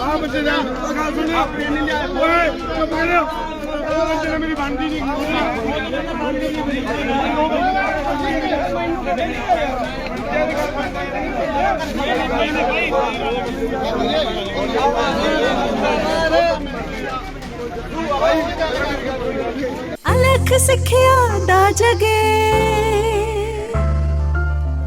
ਆ ਬੱਚੇ ਦਾ ਗੱਲ ਸੁਣੀ ਓਏ ਚੁੱਪ ਕਰ ਉਹ ਬੱਚੇ ਨੇ ਮੇਰੀ ਬਣਦੀ ਨਹੀਂ ਅਲਖ ਸਿੱਖਿਆ ਦਾ ਜਗੇ।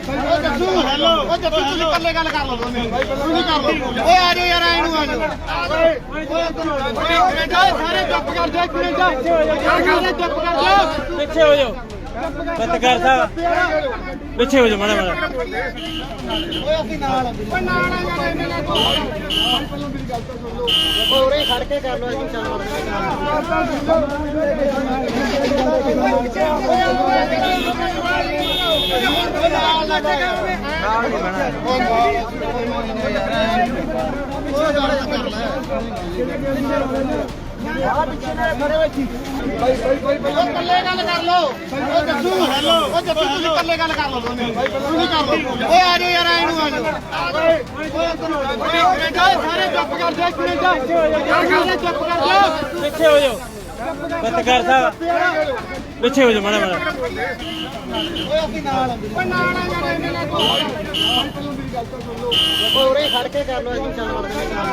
ਹੈਲੋ ਉਹ ਜੱਸੂ ਤੁਸੀਂ ਕੱਲੇ ਗੱਲ ਕਰ ਲੋ ਦੋਨੇ ਤੁਸੀਂ ਕਰ ਲੋ ਓਏ ਆ ਜਾਓ ਯਾਰ ਆਏ ਨੂੰ ਆ ਜਾਓ ਓਏ ਸਾਰੇ ਚੁੱਪ ਕਰ ਜਾ ਇੱਕ ਮਿੰਟ ਯਾਰ ਚੁੱਪ ਕਰ ਜਾ ਪਿੱਛੇ ਹੋ ਜਾਓ ਪੱਤਰਕਾਰ ਸਾਹਿਬ ਪਿੱਛੇ ਹੋ ਜਾਓ ਮਾੜਾ ਮਾੜਾ ਓਏ ਅਸੀਂ ਨਾਲ ਓਏ ਨਾਲ ਆ ਯਾਰ ਇਹਨਾਂ ਨਾਲ ਓਏ ਉਰੇ ਖੜ ਕੇ ਕਰ ਲੋ ਅਸੀਂ ਚੱਲ ਵੜਦੇ ਨਾਲ ਲੱਗ ਗਿਆ ਨਾਲ ਨਹੀਂ ਉਹ ਕੱਲੇ ਗੱਲ ਕਰ ਲੋ ਉਹ ਜੱਸੂ ਹੈਲੋ ਉਹ ਜੱਸੂ ਤੁਸੀਂ ਕੱਲੇ ਗੱਲ ਕਰ ਲੋ ਦੋਨੇ ਤੁਸੀਂ ਕਰ ਲੋ ਓਏ ਆ ਜਾਓ ਯਾਰ ਆਏ ਨੂੰ ਆ ਜਾਓ ਓਏ ਸਾਰੇ ਚੁੱਪ ਕਰ ਜਾ ਇੱਕ ਮਿੰਟ ਯਾਰ ਗੱਲ ਚੁੱਪ ਕਰ ਜਾ ਪਿੱਛੇ ਹੋ ਜਾਓ। ਪੱਤਰਕਾਰ ਸਾਹਿਬ, ਪਿੱਛੇ ਹੋ ਜਾਓ ਮਾੜਾ ਮਾੜਾ। ਓਏ ਅਸੀਂ ਨਾਲ ਓਏ ਨਾਲ ਆ ਯਾਰ ਇਹਨਾਂ ਨਾਲ ਓਏ ਉਰੇ ਖੜ ਕੇ ਕਰ ਲਓ ਅਸੀਂ ਚੱਲ ਵੜਦੇ ਨਾਲ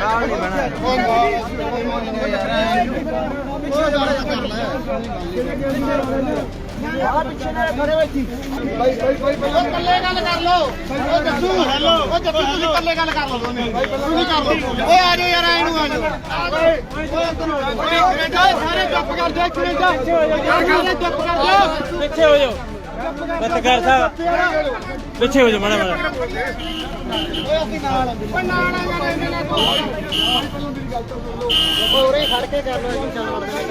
ਨਾਲ ਨਹੀਂ ਬਣਾ ਉਹ ਜਾ ਕਰ ਲੈ। ਉਹ ਕੱਲੇ ਗੱਲ ਕਰ ਲੋ ਉਹ ਜੱਸੂ ਹੈਲੋ ਉਹ ਜੱਸੂ ਤੁਸੀਂ ਕੱਲੇ ਗੱਲ ਕਰ ਲੋ ਦੋਨੇ ਤੁਸੀਂ ਕਰ ਲੋ ਓਏ ਆ ਜਾਓ ਯਾਰ ਆਏ ਨੂੰ ਆ ਜਾਓ ਓਏ ਸਾਰੇ ਚੁੱਪ ਕਰ ਜਾ ਇੱਕ ਯਾਰ ਗੱਲ ਚੁੱਪ ਕਰ ਜਾ ਪਿੱਛੇ ਹੋ ਜਾਓ ਪੱਤਰਕਾਰ ਸਾਹਿਬ ਪਿੱਛੇ ਹੋ ਜਾਓ ਮਾੜਾ ਮਾੜਾ ਓਏ ਅਸੀਂ ਨਾਲ ਓਏ ਨਾਲ ਆ ਯਾਰ ਇਹਨਾਂ ਨਾਲ ਓਏ ਉਰੇ ਖੜ ਕੇ ਕਰ ਲੋ ਅਸੀਂ ਚੱਲ। ਵੜਦੇ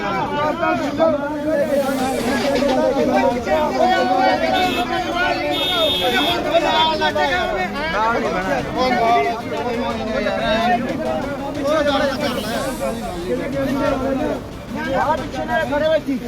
ਆ ਪਿੱਛੇ ਨਾਲ ਖੜੇ ਬੈਠੀ